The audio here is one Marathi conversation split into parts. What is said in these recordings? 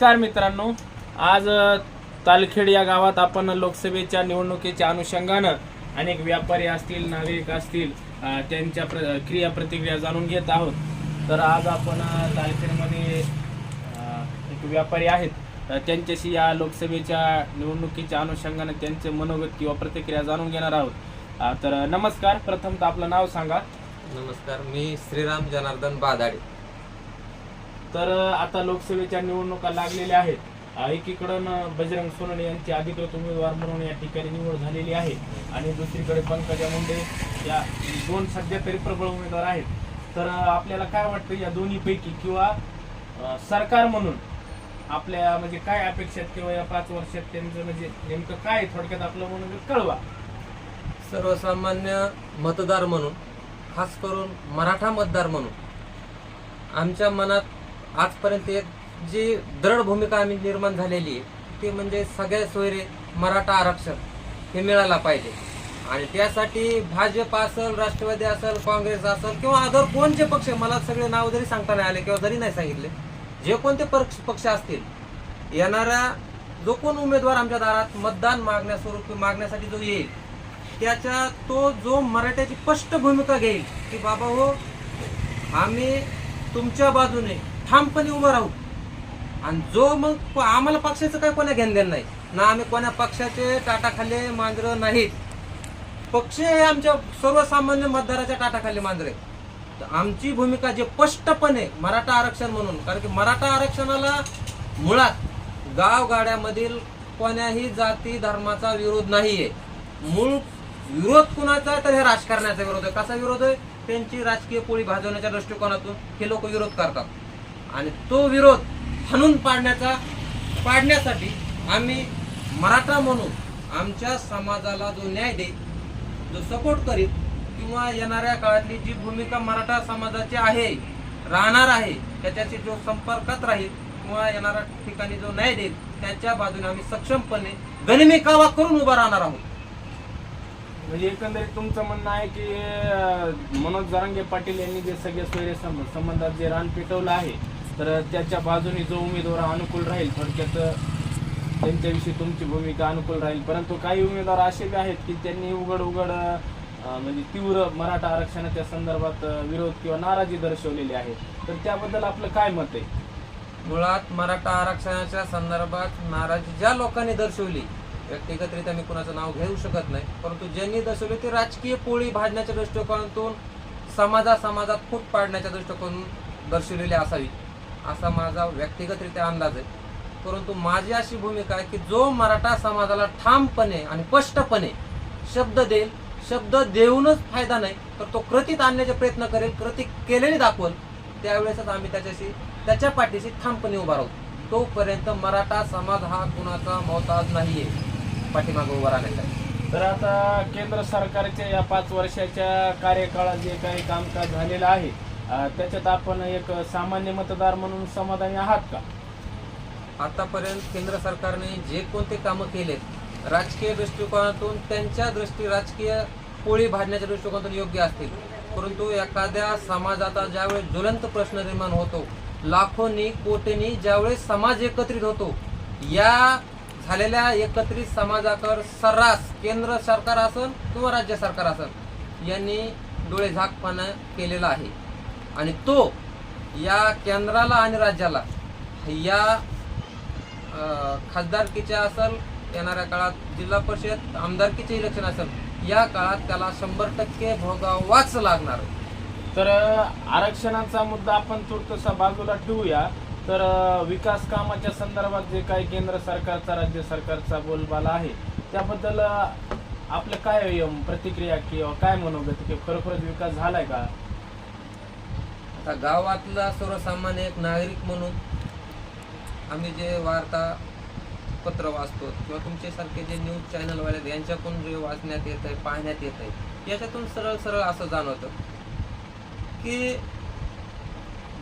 नमस्कार मित्रांनो. आज तालखेड या गावात आपण लोकसभेच्या निवडणुकीच्या अनुषंगानं अनेक व्यापारी असतील नागरिक असतील त्यांच्या प्र क्रिया प्रतिक्रिया जाणून घेत आहोत. तर आज आपण तालखेडमध्ये एक व्यापारी आहेत. त्यांच्याशी या लोकसभेच्या निवडणुकीच्या अनुषंगानं त्यांचे मनोगत किंवा प्रतिक्रिया जाणून घेणार आहोत. तर नमस्कार. प्रथम तर आपलं नाव सांगा. नमस्कार. मी श्रीराम जनार्दन बादाडे. तर आता लोकसभेच्या निवडणुका लागलेल्या आहेत. एकीकडं बजरंग सोनवणे यांची अधिकृत उमेदवार म्हणून या ठिकाणी निवड झालेली आहे. आणि दुसरीकडे पंकजा मुंडे या दोन सध्या तरी प्रबळ उमेदवार आहेत. तर आपल्याला काय वाटतं या दोन्हीपैकी किंवा सरकार म्हणून आपल्या म्हणजे काय अपेक्षा किंवा या पाच वर्षात त्यांचं म्हणजे नेमकं काय थोडक्यात आपलं म्हणून कळवा. सर्वसामान्य मतदार म्हणून खास करून मराठा मतदार म्हणून आमच्या मनात आजपर्यंत एक जी दृढ भूमिका आम्ही निर्माण झालेली आहे ती म्हणजे सगळ्या सोयरे मराठा आरक्षण हे मिळायला पाहिजे. आणि त्यासाठी भाजप असेल राष्ट्रवादी असेल काँग्रेस असेल किंवा अदर कोणते पक्ष मला सगळे नाव जरी सांगता नाही आले किंवा जरी नाही सांगितले जे कोणते पक्ष पक्ष असतील येणाऱ्या जो कोण उमेदवार आमच्या दारात मतदान मागण्यास्वरूपी मागण्यासाठी जो येईल त्याच्या तो जो मराठ्याची स्पष्ट भूमिका घेईल की बाबा हो आम्ही तुमच्या बाजूने ठामपणे उभं राहू. आणि जो मग प- आम्हाला पक्षाचं काय कोणा घेणं देणं नाही. ना आम्ही कोणा पक्षाचे टाटाखाली मांजर नाहीत. पक्ष हे आमच्या सर्वसामान्य मतदाराच्या टाटाखाली मांजरे तर आमची भूमिका जे स्पष्टपणे मराठा आरक्षण म्हणून कारण की मराठा आरक्षणाला मुळात गावगाड्यामधील कोण्याही जाती धर्माचा विरोध नाहीये. मूळ विरोध कुणाचा आहे तर हे राजकारणाचा विरोध आहे. कसा विरोध आहे? त्यांची राजकीय पोळी भाजवण्याच्या दृष्टिकोनातून हे लोक विरोध करतात. आणि तो विरोध हाणून पाडण्याचा पाडण्यासाठी आम्ही मराठा म्हणून आमच्या समाजाला जो न्याय देईल जो सपोर्ट करीत किंवा येणाऱ्या काळातली जी भूमिका मराठा समाजाची आहे राहणार आहे त्याच्याशी जो संपर्कात राहील किंवा येणाऱ्या ठिकाणी जो न्याय देईल त्याच्या बाजूने आम्ही सक्षमपणे गनिमी कावा करून उभा राहणार आहोत. म्हणजे एकंदरीत तुमचं म्हणणं आहे की मनोज जरांगे पाटील यांनी जे सगळे सोयरे संबंधात जे रान पेटवलं आहे तर त्याच्या बाजूने जो उमेदवार अनुकूल राहील थोडक्यात त्यांच्याविषयी तुमची भूमिका अनुकूल राहील. परंतु काही उमेदवार असे बी आहेत की त्यांनी उघड उघड म्हणजे तीव्र मराठा आरक्षणाच्या संदर्भात विरोध किंवा नाराजी दर्शवलेली आहे. तर त्याबद्दल आपलं काय मत आहे? मुळात मराठा आरक्षणाच्या संदर्भात नाराजी ज्या लोकांनी दर्शवली व्यक्तिगतरित्या मी कुणाचं नाव घेऊ शकत नाही परंतु ज्यांनी दर्शवली ती राजकीय पोळी भाजण्याच्या दृष्टिकोनातून समाजा समाजात फूट पाडण्याच्या दृष्टिकोन दर्शवलेली असावी. असा माझा व्यक्तिगतरित्या अंदाज आहे. परंतु माझी अशी भूमिका आहे की जो मराठा समाजाला ठामपणे आणि स्पष्टपणे शब्द देईल शब्द देऊनच फायदा नाही तर तो कृतीत आणण्याचे प्रयत्न करेल कृती केलेली दाखवल त्यावेळेसच आम्ही त्याच्याशी त्याच्या पाठीशी ठामपणे उभा राहू. तोपर्यंत मराठा समाज हा कुणाचा मोहताज नाहीये पाठीमागे उभा राहण्यासाठी तर आता केंद्र सरकारच्या या पाच वर्षाच्या कार्यकाळात जे काही कामकाज झालेलं आहे त्याच्यात आपण एक सामान्य मतदार म्हणून समाधानी आहात का? आतापर्यंत केंद्र सरकारने जे कोणते कामं केलेत राजकीय दृष्टिकोनातून त्यांच्या दृष्टी राजकीय पोळी भाडण्याच्या दृष्टिकोनातून योग्य असतील. परंतु एखाद्या समाजाचा ज्यावेळेस ज्वलंत प्रश्न निर्माण होतो लाखोनी कोटींनी ज्यावेळेस समाज एकत्रित होतो या झालेल्या एकत्रित समाजाकर सर्रास केंद्र सरकार असन किंवा राज्य सरकार असन यांनी डोळे झाकपणा केलेला आहे. आणि तो या केंद्राला आणि राज्याला या खासदारकीच्या असेल येणाऱ्या काळात जिल्हा परिषद आमदारकीचे इलेक्शन असेल या काळात त्याला शंभर टक्के भोगावाच लागणार. तर आरक्षणाचा मुद्दा आपण तुर्तसा बाजूला ठेवूया. तर विकास कामाच्या संदर्भात जे काही केंद्र सरकारचा राज्य सरकारचा बोलबाला आहे त्याबद्दल आपलं काय प्रतिक्रिया किंवा काय मनोगत की खरोखरच विकास झालाय का? आता गावातला सर्वसामान्य एक नागरिक म्हणून आम्ही जे वार्ता पत्र वाचतो किंवा तुमच्यासारखे जे न्यूज चॅनलवाले आहेत, यांच्याकडून जे वाचण्यात येत आहे पाहण्यात येत आहे याच्यातून सरळ सरळ असं जाणवतं की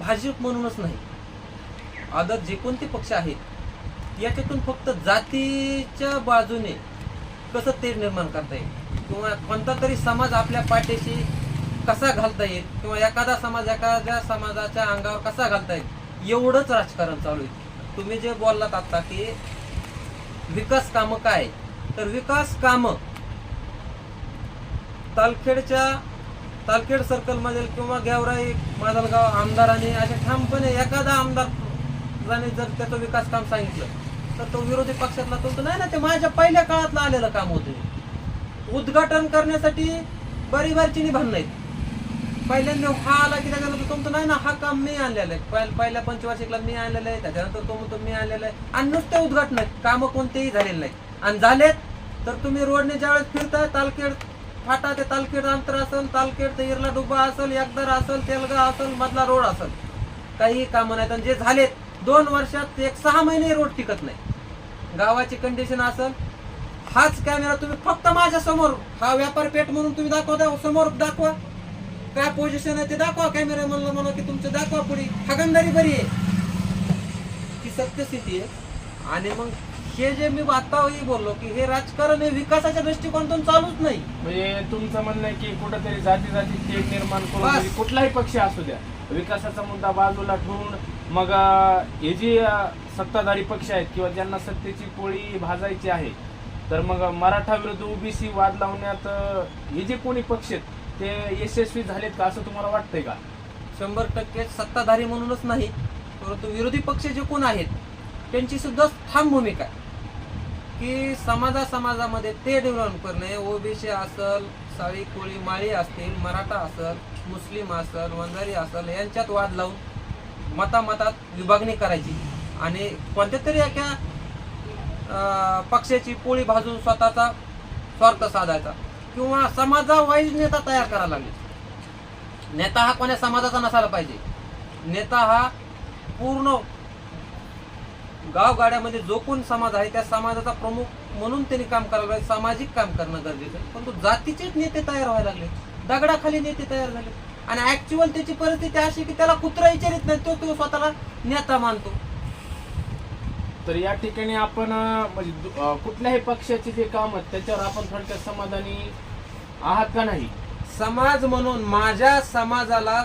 भाजप म्हणूनच नाही. आदर जे कोणते पक्ष आहेत याच्यातून फक्त जातीच्या बाजूने कसं ते निर्माण करता येईल? किंवा कोणता तरी समाज आपल्या पाठीशी कसा घालता येईल? किंवा एखादा समाज एखाद्या समाजाच्या अंगावर कसा घालता येईल? एवढंच राजकारण चालू आहे. तुम्ही जे बोललात आता की विकास कामं काय? तर विकास कामं तालखेडच्या तालखेड सर्कलमधील किंवा गेवराई माजलगाव आमदारांनी असे ठामपणे एखादा आमदार जर त्याचं विकास काम सांगितलं तर तो विरोधी पक्षातला तो नाही ना ते माझ्या पहिल्या काळातलं आलेलं काम होतं. उद्घाटन करण्यासाठी बरी बारची भान नाहीत पहिल्यांदा हा आला की त्याच्यानंतर तुमचं नाही ना हा काम मी आणलेलं आहे. पहिल्या- पहिल्या पंचवार्षिकला मी आणलेलं आहे त्याच्यानंतर तो म्हणतो मी आणलेलं आहे. आणि नुसते उद्घाटन आहेत कामं कोणतेही झालेले नाही. आणि झालेत तर तुम्ही रोडने ज्यावेळेस फिरताय तालखेड फाटा ते तालखेड अंतर असेल तालखेड ते इरला डुब्बा असेल एकदार असेल तेलगा असेल मधला रोड असेल. काही कामं नाहीत. आणि जे झालेत दोन वर्षात एक सहा महिने रोड टिकत नाही. गावाची कंडिशन असेल हाच कॅमेरा तुम्ही फक्त माझ्यासमोर हा व्यापार पेठ म्हणून तुम्ही दाखवता समोर दाखवा. काय पोझिशन आहे ते दाखवा. कॅमेरा म्हणलं म्हणा की तुमचं दाखवा पुढे. हागंदारी बरी आहे. ही सत्यस्थिती आहे. आणि मग हे जे मी आताही बोललो की हे राजकारण हे विकासाच्या दृष्टिकोनातून चालूच नाही. म्हणजे तुमचं म्हणणं आहे की कुठंतरी जाती जाती तेढ निर्माण करून कुठलाही पक्ष असू द्या. विकासाचा मुद्दा बाजूला ठेवून मग हे जे सत्ताधारी पक्ष आहेत किंवा ज्यांना सत्तेची पोळी भाजायची आहे तर मग मराठा विरुद्ध ओबीसी वाद लावण्यात हे जे कोणी पक्ष आहेत ते यशस्वी झालेत का असं तुम्हाला वाटतंय का? शंभर टक्के सत्ताधारी म्हणूनच नाही परंतु विरोधी पक्ष जे कोण आहेत त्यांची सुद्धा ठाम भूमिका आहे. की समाजा समाजामध्ये ते डेव्हलप करणे ओबीसी असल साळी कोळी माळी असतील मराठा असल मुस्लिम असल वंजारी असल यांच्यात वाद लावून मतामतात विभागणी करायची. आणि कोणत्या तरी एका पक्षाची पोळी भाजून स्वतःचा स्वार्थ साधायचा. किंवा समाजावाईज नेता तयार करायला लागले. नेता हा कोण्या समाजाचा नसायला पाहिजे. नेता हा पूर्ण गावगाड्यामध्ये जो कोण समाज आहे त्या समाजाचा प्रमुख म्हणून त्यांनी काम करायला पाहिजे सामाजिक काम करणं गरजेचं आहे. परंतु जातीचेच नेते तयार व्हायला लागले. दगडाखाली नेते तयार झाले. आणि ऍक्च्युअल त्याची परिस्थिती अशी की त्याला कुत्रा विचारित नाही तो तो स्वतःला नेता मानतो. तर या ठिकाणी आपण म्हणजे कुठल्याही पक्षाचे जे काम आहेत त्याच्यावर आपण थोडक्यात समाधानी आहात का नाही? समाज म्हणून माझ्या समाजाला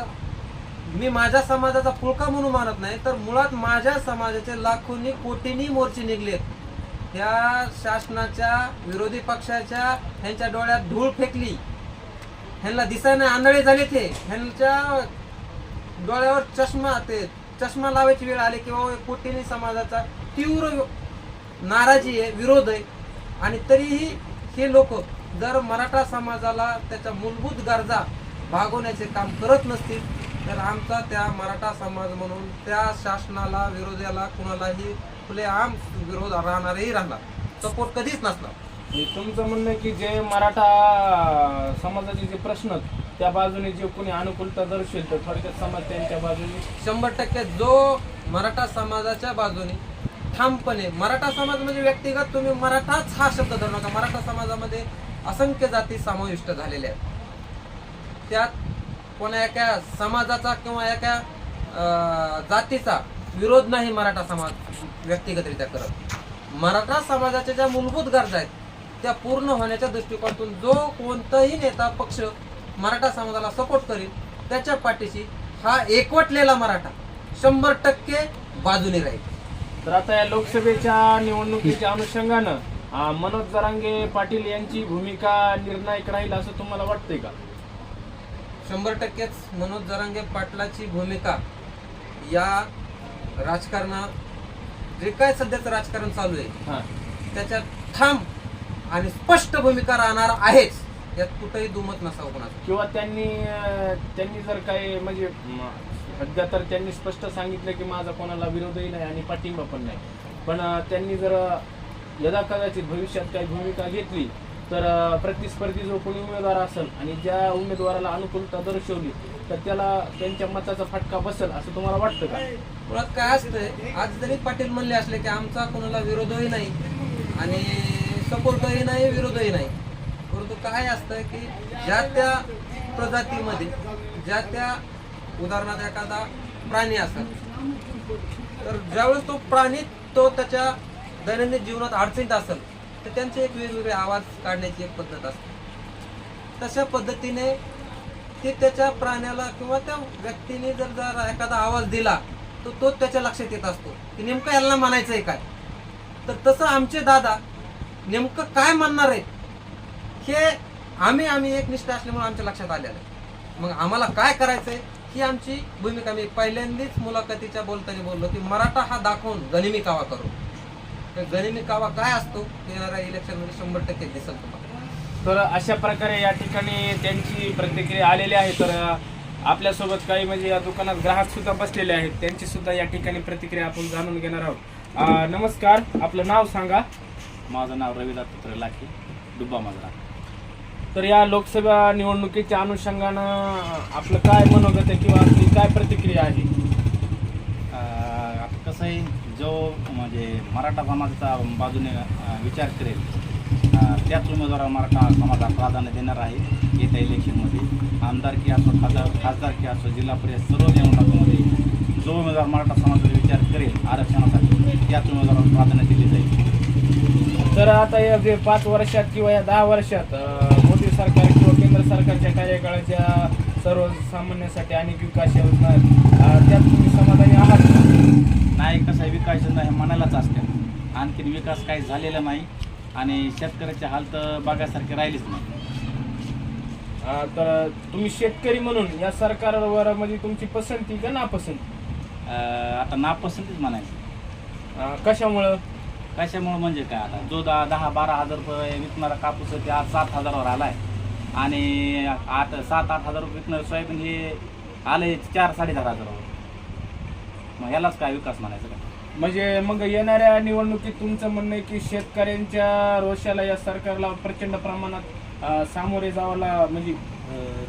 मी माझ्या समाजाचा पुळका म्हणून मानत नाही तर मुळात माझ्या समाजाचे लाखोनी कोटीनी मोर्चे निघलेत. ह्या शासनाच्या विरोधी पक्षाच्या ह्यांच्या डोळ्यात धूळ फेकली. ह्यांना दिसायला आंधळे झाले ते ह्यांच्या डोळ्यावर चष्मा ते चष्मा लावायची वेळ आली किंवा कोटीनी समाजाचा तीव्र नाराजी आहे विरोध आहे. आणि तरीही हे लोक जर मराठा समाजाला त्याच्या मूलभूत गरजा भागवण्याचे काम करत नसतील तर आमचा त्या मराठा समाज म्हणून त्या शासनाला विरोधाला कुणालाही खुलेआम विरोध राहणारही राहणार सपोर्ट कधीच नसणार तुमचं म्हणणं की जे मराठा समाजाचे जे प्रश्न त्या बाजूने जे कोणी अनुकूलता दर्शवेल तर थोडक्यात समाज त्यांच्या बाजूने. शंभर टक्के जो मराठा समाजाच्या बाजूने ठामपणे. मराठा समाज म्हणजे व्यक्तिगत तुम्ही मराठाच हा शब्द धरू नका. मराठा समाजामध्ये असंख्य जाती समाविष्ट झालेल्या आहेत. त्यात कोणा एका समाजाचा किंवा एका जातीचा विरोध नाही मराठा समाज व्यक्तिगतरित्या करत. मराठा समाजाच्या ज्या मूलभूत गरजा आहेत त्या पूर्ण होण्याच्या दृष्टिकोनातून जो कोणताही नेता पक्ष मराठा समाजाला सपोर्ट करेल त्याच्या पाठीशी हा एकवटलेला मराठा शंभर टक्के बाजूने राहील. तर आता या लोकसभेच्या निवडणुकीच्या अनुषंगानं मनोज जरांगे पाटील यांची भूमिका निर्णायक राहील असं तुम्हाला वाटतंय का? शंभर टक्केच मनोज जरांगे पाटलाची भूमिका या राजकारणात जे काय सध्याचं राजकारण चालू आहे हा. त्याच्यात ठाम आणि स्पष्ट भूमिका राहणार आहेच यात कुठेही दुमत नसावं कोणाचं. किंवा त्यांनी त्यांनी जर काही म्हणजे सध्या तर त्यांनी स्पष्ट सांगितलं की माझा कोणाला विरोधही नाही आणि पाठिंबा पण नाही. पण त्यांनी जर यदा कदाचित भविष्यात काही भूमिका घेतली तर प्रतिस्पर्धी जो कोणी उमेदवार असेल आणि ज्या उमेदवाराला अनुकूलता दर्शवली तर त्याला त्यांच्या मताचा फटका बसेल असं तुम्हाला वाटतं का? मुळात काय असतंय आज जरी पाटील म्हणले असले की आमचा कोणाला विरोधही नाही आणि सपोर्टही नाही विरोधही नाही परंतु काय असतं की ज्या त्या प्रजातीमध्ये ज्या त्या उदाहरणार्थ एखादा प्राणी असेल. तर ज्यावेळेस तो प्राणी तो त्याच्या दैनंदिन जीवनात अडचणीत असेल तर त्यांचे एक वेगवेगळे आवाज काढण्याची एक पद्धत असते. तशा पद्धतीने ते त्याच्या प्राण्याला किंवा त्या व्यक्तीने जर जर एखादा आवाज दिला तर तो त्याच्या लक्षात येत असतो. की नेमकं याला म्हणायचं आहे काय? तर तसं आमचे दादा नेमकं काय म्हणणार आहेत? हे आम्ही आम्ही एकनिष्ठ असल्यामुळे आमच्या लक्षात आलेलं आहे. मग आम्हाला काय करायचंय? ही आमची भूमिका. मी पहिल्यांदाच मुलाखतीच्या बोलताना बोललो की मराठा हा दाखवून गनिमी कावा करू. तर गनिमी कावा काय असतो? ते येणाऱ्या इलेक्शनमध्ये शंभर टक्के दिसेल तुम्हाला. तर अशा प्रकारे या ठिकाणी त्यांची प्रतिक्रिया आलेली आहे. तर आपल्यासोबत काही म्हणजे या दुकानात ग्राहक सुद्धा बसलेले आहेत. त्यांची सुद्धा या ठिकाणी प्रतिक्रिया आपण जाणून घेणार आहोत. नमस्कार. आपलं नाव सांगा. माझं नाव रवी दत्तात्रय लाखे डुब्बा माजरा. तर या लोकसभा निवडणुकीच्या अनुषंगानं आपलं काय मनोगत आहे किंवा आपली काय प्रतिक्रिया आहे? कसं आहे जो म्हणजे मराठा समाजाचा बाजूने विचार करेल त्याच उमेदवाराला मराठा समाज हा प्राधान्य देणार आहे येत्या इलेक्शनमध्ये. आमदारकी असो खासदार खासदारकी असो जिल्हा परिषद सर्व निवडणुकांमध्ये जो उमेदवार मराठा समाजाचा विचार करेल आरक्षणासाठी त्याच उमेदवाराला प्राधान्य दिले जाईल. तर आता या जे पाच वर्षात किंवा या दहा वर्षात अं, मोदी सरकार किंवा केंद्र सरकारच्या कार्यकाळाच्या सर्वसामान्यांसाठी अनेक विकास योजना आहेत. त्यात तुम्ही समाधानी आहात? नाही कसं आहे विकास योजना हे मनालाच असतात आणखीन विकास काही झालेला नाही आणि शेतकऱ्याचे हाल तर बघायसारखे राहिलेच नाही. तर तुम्ही शेतकरी म्हणून या सरकारवर म्हणजे तुमची पसंती का नापसंती? आता नापसंतीच म्हणायचं. अं, कशामुळं? कशामुळे म्हणजे काय आता? जो दहा दहा बारा हजार रुपये विकणारा कापूस आहे ते आज सात हजारावर आलाय. आणि आठ सात आठ हजार रुपये विकणारं सोयाबीन हे आले चार साडेचार हजारावर. मग यालाच काय विकास म्हणायचं काय म्हणजे मग येणाऱ्या निवडणुकीत तुमचं म्हणणं आहे की शेतकऱ्यांच्या रोषाला या सरकारला प्रचंड प्रमाणात सामोरे जावं ला म्हणजे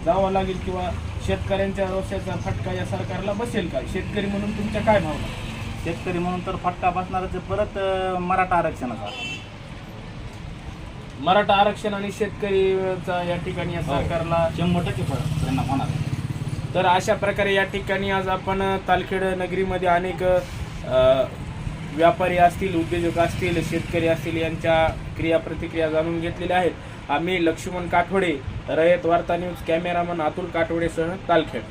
जावं लागेल किंवा शेतकऱ्यांच्या रोषाचा फटका या सरकारला बसेल का? शेतकरी म्हणून तुमच्या काय भावना? शेतकरी म्हणून तर फटका बसणारच परत मराठा आरक्षणाचा. मराठा आरक्षण आणि शेतकरीचा या ठिकाणी या हो. सरकारला शंभर टक्के परिणाम होणार आहे. तर अशा प्रकारे या ठिकाणी आज आपण तालखेड नगरीमध्ये अनेक व्यापारी असतील उद्योजक असतील शेतकरी असतील यांच्या क्रिया प्रतिक्रिया जाणून घेतलेल्या आहेत आम्ही लक्ष्मण काठवडे रयत वार्ता न्यूज कॅमेरामन अतुल काठवडेसह तालखेड